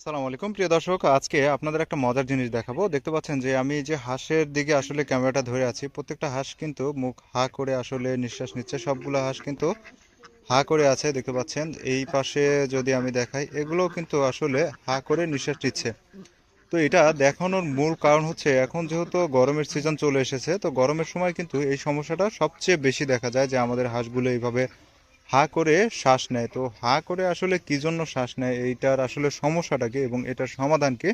আসসালামু আলাইকুম। প্রিয় দর্শক, আজকে আপনাদের একটা মজার জিনিস দেখাবো। দেখতে পাচ্ছেন যে আমি যে হাঁসের দিকে আসলে ক্যামেরাটা ধরে আছি, প্রত্যেকটা হাঁস কিন্তু মুখ হা করে আসলে নিঃশ্বাস নিচ্ছে। সবগুলো হাঁস কিন্তু হা করে আছে, দেখতে পাচ্ছেন। এই পাশে যদি আমি দেখাই এগুলো কিন্তু আসলে হা করে নিঃশ্বাস নিচ্ছে। তো এটা দেখানোর মূল কারণ হচ্ছে, এখন যেহেতু গরমের সিজন চলে এসেছে, তো গরমের সময় কিন্তু এই সমস্যাটা সবচেয়ে বেশি দেখা যায় যে আমাদের হাঁসগুলো এইভাবে হা করে শ্বাস নেয়। তো হা করে আসলে কি জন্য শ্বাস নেয়? এইটার আসলে সমস্যাটাকে এবং এটার সমাধানকে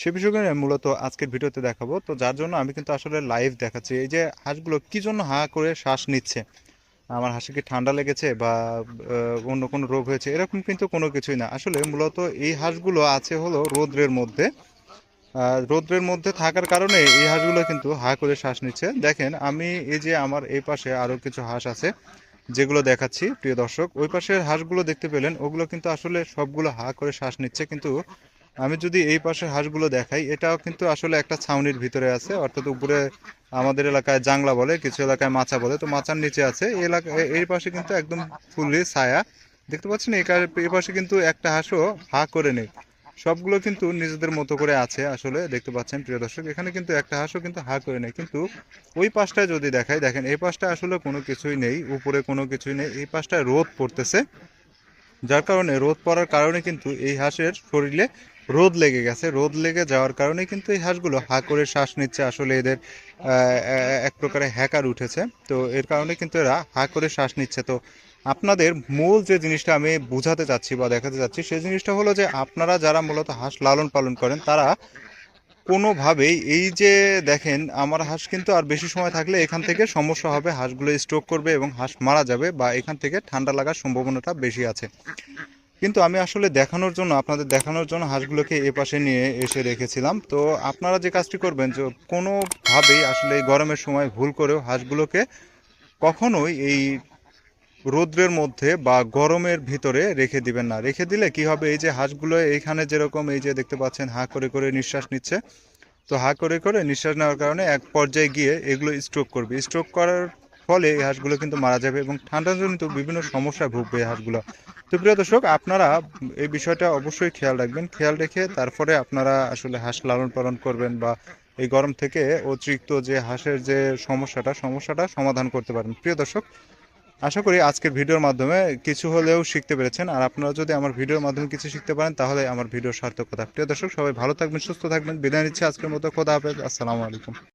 সে বিষয়ে মূলত আজকের ভিডিওতে দেখাবো। তো যার জন্য আমি কিন্তু আসলে লাইভ দেখাচ্ছি। এই যে হাঁসগুলো কি জন্য হা করে শ্বাস নিচ্ছে? আমার হাসি কি ঠান্ডা লেগেছে বা অন্য কোনো রোগ হয়েছে? এরকম কিন্তু কোনো কিছুই না। আসলে মূলত এই হাঁসগুলো আছে হলো রৌদ্রের মধ্যে। রৌদ্রের মধ্যে থাকার কারণে এই হাঁসগুলো কিন্তু হা করে শ্বাস নিচ্ছে। দেখেন, আমি এই যে আমার এই পাশে আরও কিছু হাঁস আছে। যেগুলো দেখাচ্ছি, প্রিয় দর্শক, ওই পাশের হাঁসগুলো দেখতে পেলেন, ওগুলো কিন্তু আসলে সবগুলো হা করে শ্বাস নিচ্ছে, কিন্তু আমি যদি এই পাশের হাঁসগুলো দেখাই, এটাও কিন্তু আসলে একটা ছাউনির ভিতরে আছে, অর্থাৎ উপরে আমাদের এলাকায় জাংলা বলে, কিছু এলাকায় মাচা বলে, তো মাচার নিচে আছে এলাকা, এই পাশে কিন্তু একদম ফুললি ছায়া, দেখতে পাচ্ছেন? এই পাশে কিন্তু একটা হাঁসও হা করে নেই। সবগুলো কিন্তু নিজেদের মতো করে আছে আসলে, দেখতে পাচ্ছেন প্রিয় দর্শক। এখানে কিন্তু একটা হাঁসও কিন্তু হা করে নেই কিন্তু ওই পাশটায় যদি দেখাই, দেখেন এই পাশটা আসলে কোনো কিছুই নেই, উপরে কোনো কিছুই নেই, এই পাশটায় রোদ পড়তেছে। যার কারণে রোদ পড়ার কারণে কিন্তু এই হাঁসের শরীরে রোদ লেগে গেছে। রোদ লেগে যাওয়ার কারণে কিন্তু এই হাঁসগুলো হা করে শ্বাস নিচ্ছে। আসলে এদের এক প্রকারে হ্যাকার উঠেছে। তো এর কারণে কিন্তু এরা হা করে শ্বাস নিচ্ছে। তো আপনাদের মূল যে জিনিসটা আমি বোঝাতে চাচ্ছি বা দেখাতে চাচ্ছি, সেই জিনিসটা হলো যে আপনারা যারা মূলত হাঁস লালন পালন করেন, তারা কোনোভাবেই এই যে দেখেন, আমার হাঁস কিন্তু আর বেশি সময় থাকলে এখান থেকে সমস্যা হবে, হাঁসগুলো স্ট্রোক করবে এবং হাঁস মারা যাবে বা এখান থেকে ঠান্ডা লাগার সম্ভাবনাটা বেশি আছে। কিন্তু আমি আসলে দেখানোর জন্য, আপনাদের দেখানোর জন্য হাঁসগুলোকে এ পাশে নিয়ে এসে রেখেছিলাম। তো আপনারা যে কাজটি করবেন, যে কোনোভাবেই আসলে এই গরমের সময় ভুল করেও হাঁসগুলোকে কখনোই এই রৌদ্রের মধ্যে বা গরমের ভিতরে রেখে দিবেন না। রেখে দিলে কি হবে? এই যে হাঁসগুলো এইখানে যেরকম এই যে দেখতে পাচ্ছেন, হা করে করে নিঃশ্বাস নিচ্ছে। তো হা করে করে নিঃশ্বাস নেওয়ার কারণে এক পর্যায়ে গিয়ে এগুলো স্ট্রোক করবে। স্ট্রোক করার ফলে এই হাঁসগুলো কিন্তু মারা যাবে এবং ঠান্ডাজনিত বিভিন্ন সমস্যায় ভুগবে এই হাঁসগুলো। তো প্রিয় দর্শক, আপনারা এই বিষয়টা অবশ্যই খেয়াল রাখবেন। খেয়াল রেখে তারপরে আপনারা আসলে হাঁস লালন পালন করবেন বা এই গরম থেকে অতিরিক্ত যে হাঁসের যে সমস্যাটা সমস্যাটা সমাধান করতে পারেন। প্রিয় দর্শক আশা করি আজকের ভিডিওর মাধ্যমে কিছু হলেও শিখতে পেরেছেন। আর আপনারা যদি আমার ভিডিওর মাধ্যমে কিছু শিখতে পারেন, তাহলে আমার ভিডিও সার্থকতা প্রিয় দর্শক, সবাই ভালো থাকবেন, সুস্থ থাকবেন। বিদায় নিচ্ছে আজকের মতো। খোদা হাফেজ। আসসালামু আলাইকুম।